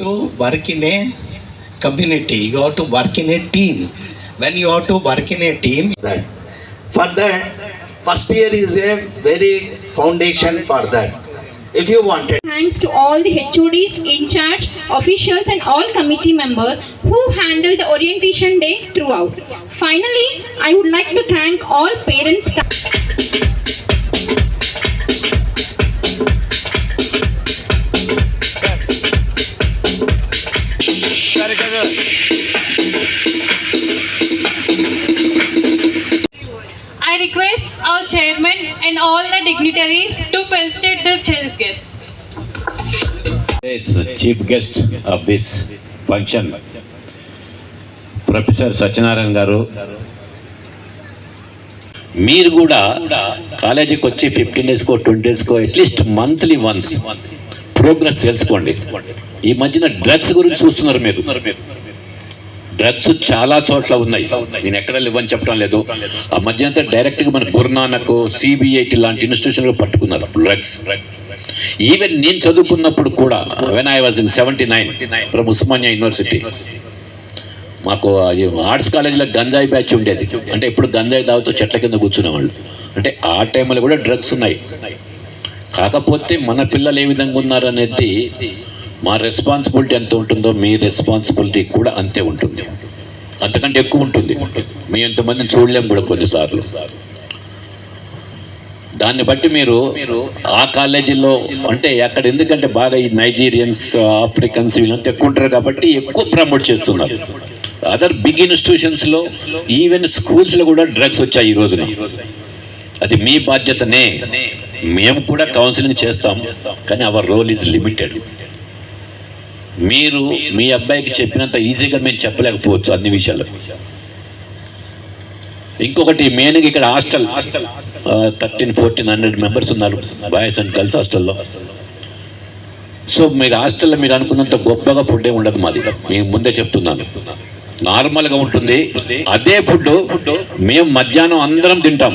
to work in a community, you have to work in a team. When you have to work in a team, that for that, first year is a very foundation for that. If you wanted. Thanks to all the HODs, in charge, officials, and all committee members who handled the orientation day throughout. Finally, I would like to thank all parents. Our chairman and all the dignitaries to felicitate the chief guest. Yes, chief guest of this function, professor Satyanarayana garu మీరు కూడా కాలేజీకి వచ్చి fifteen డేస్కో twenty డేస్కో at least monthly once progress తెలుసుకోండి ఈ మధ్యన drugs గురించి చూస్తున్నారు మీరు డ్రగ్స్ చాలా చోట్ల ఉన్నాయి. నేను ఎక్కడ లేవని చెప్పడం లేదు. ఆ మధ్య అంతా డైరెక్ట్గా మన గురునానక్ సిబిఐటి లాంటి ఇన్స్టిట్యూషన్లో పట్టుకున్నారు. డ్రగ్స్. ఈవెన్ నేను చదువుకున్నప్పుడు కూడా when I was in seventy nine from Osmania university మాకు అది ఆర్ట్స్ కాలేజీలో గంజాయి బ్యాచ్ ఉండేది. అంటే ఇప్పుడు గంజాయి తాగుతూ చెట్ల కింద కూర్చునేవాళ్ళు. అంటే ఆ టైంలో కూడా డ్రగ్స్ ఉన్నాయి. కాకపోతే మన పిల్లలు ఏ విధంగా ఉన్నారనేది మా రెస్పాన్సిబిలిటీ ఎంత ఉంటుందో మీ రెస్పాన్సిబిలిటీ కూడా అంతే ఉంటుంది. అంతకంటే ఎక్కువ ఉంటుంది. మీ ఎంతమందిని చూడలేము కూడా కొన్నిసార్లు. దాన్ని బట్టి మీరు ఆ కాలేజీలో అంటే అక్కడ ఎందుకంటే బాగా ఈ నైజీరియన్స్ ఆఫ్రికన్స్ వీళ్ళంతా ఎక్కువ ఉంటారు కాబట్టి ఎక్కువ ప్రమోట్ చేస్తున్నారు. అదర్ బిగ్ ఇన్స్టిట్యూషన్స్లో ఈవెన్ స్కూల్స్లో కూడా డ్రగ్స్ వచ్చాయి ఈ రోజున. అది మీ బాధ్యతనే. మేము కూడా కౌన్సిలింగ్ చేస్తాం కానీ అవర్ రోల్ ఈజ్ లిమిటెడ్ మీరు మీ అబ్బాయికి చెప్పినంత ఈజీగా మేము చెప్పలేకపోవచ్చు అన్ని విషయాలు. ఇంకొకటి మెయిన్గా ఇక్కడ hostel thirteen fourteen hundred members ఉన్నారు బాయ్స్ అండ్ గర్ల్స్ హాస్టల్లో. సో మీరు హాస్టల్లో మీరు అనుకున్నంత గొప్పగా ఫుడ్ ఏ ఉండదు మాది. మేము ముందే చెప్తున్నాను. నార్మల్గా ఉంటుంది అదే ఫుడ్ మేము మధ్యాహ్నం అందరం తింటాం.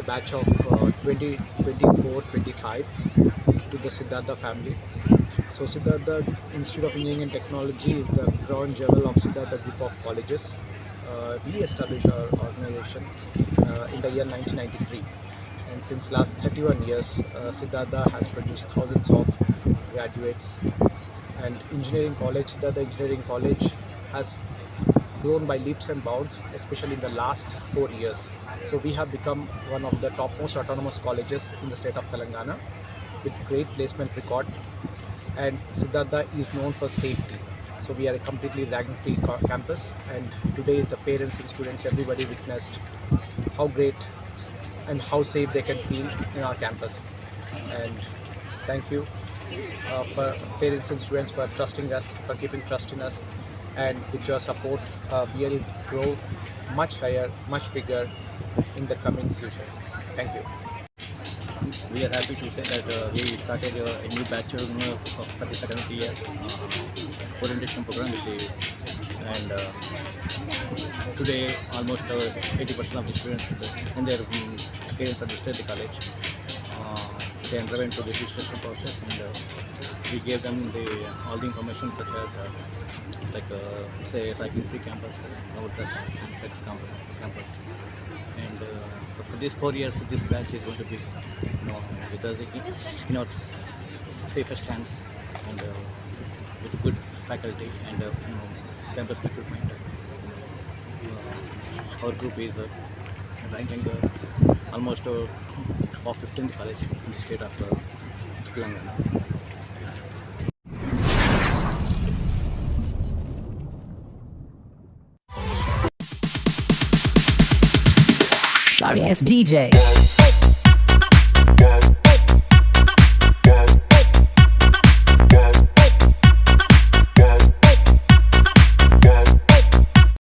Today to welcome the batch of uh, 2024-25 to the Siddhartha family. So Siddhartha Institute of Engineering and Technology is the ground jewel of Siddhartha group of colleges. Uh, we established our organization uh, in the year 1993 and since last 31 years uh, Siddhartha has produced thousands of graduates and engineering college Siddhartha Engineering College has grown by leaps and bounds, especially in the last four years. So we have become one of the topmost autonomous colleges in the state of Telangana with great placement record. And Siddhartha is known for safety. So we are a completely ragging-free campus. And today the parents and students, everybody witnessed how great and how safe they can feel in our campus. And thank you uh, for parents and students for trusting us, for keeping trust in us. And with your support, uh, we'll grow much higher, much bigger in the coming future. Thank you. we are happy to say that uh, we started uh, a new batch of, uh, for year uh, orientation program with the, and uh, today almost uh, 80% of the students and their um, parents have visited the college. Uh, they underwent the registration process and uh, we gave them the all the information such as uh, like uh, say ragging free campus, uh, drugs campus, campus. and for these four years this batch is going to be you know with us in, our safest hands and with good faculty and you know, campus recruitment. Our group is ranking almost uh, 15th college in the state of uh. Sorry it's DJ.